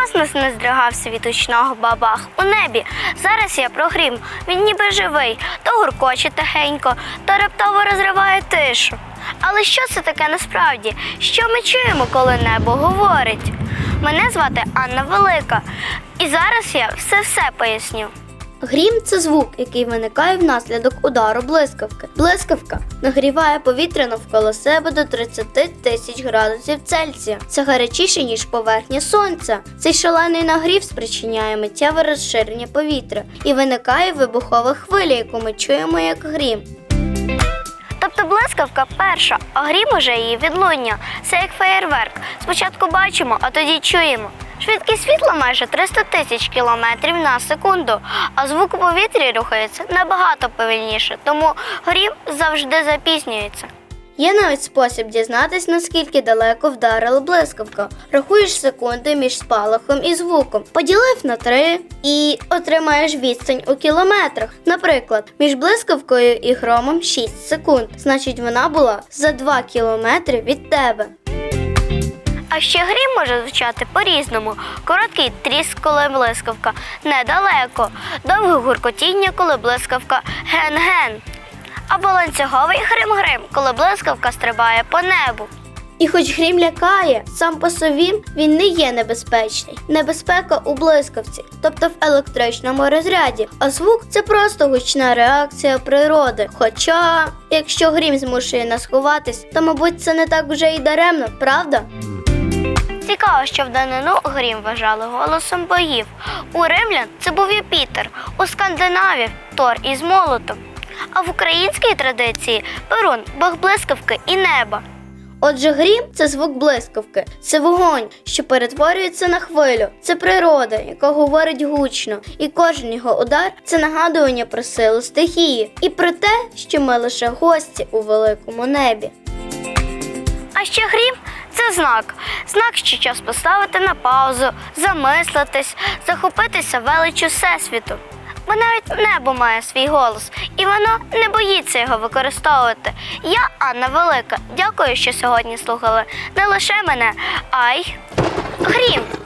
космос не здригався від учного бабах у небі. Зараз я прогрім. Він ніби живий, то гуркоче тихенько, то раптово розриває тишу. Але що це таке насправді? Що ми чуємо, коли небо говорить? Мене звати Анна Велика, і зараз я все-все поясню. Грім це звук, який виникає внаслідок удару блискавки. Блискавка нагріває повітря навколо себе до 30 тисяч градусів Цельсія. Це гарячіше, ніж поверхня сонця. Цей шалений нагрів спричиняє миттєве розширення повітря і виникає вибухова хвиля, яку ми чуємо як грім. Тобто блискавка перша, а грім уже її відлуння. Це як феєрверк. Спочатку бачимо, а тоді чуємо. Швидкість світла майже 300 тисяч кілометрів на секунду, а звук у повітрі рухається набагато повільніше, тому грім завжди запізнюється. Є навіть спосіб дізнатись, наскільки далеко вдарила блискавка. Рахуєш секунди між спалахом і звуком, поділив на три і отримаєш відстань у кілометрах. Наприклад, між блискавкою і громом 6 секунд. Значить, вона була за 2 кілометри від тебе. А ще грім може звучати по-різному. Короткий тріск, коли блискавка недалеко, довге гуркотіння, коли блискавка ген-ген. Або ланцюговий грим-грим, коли блискавка стрибає по небу. І хоч грім лякає, сам по собі він не є небезпечний. Небезпека у блискавці, тобто в електричному розряді. А звук це просто гучна реакція природи. Хоча, якщо грім змушує нас ховатись, то мабуть це не так вже й даремно, правда? Цікаво, що в данину грім вважали голосом богів. У римлян це був Юпітер, у скандинавів Тор із молотом. А в українській традиції Перун, бог блискавки і неба. Отже, грім це звук блискавки, це вогонь, що перетворюється на хвилю. Це природа, яка говорить гучно, і кожен його удар це нагадування про силу стихії і про те, що ми лише гості у великому небі. А ще грім знак. Знак, що час поставити на паузу, замислитись, захопитися величчю Всесвіту. Бо навіть небо має свій голос, і воно не боїться його використовувати. Я, Анна Велика, дякую, що сьогодні слухали не лише мене, а й грім.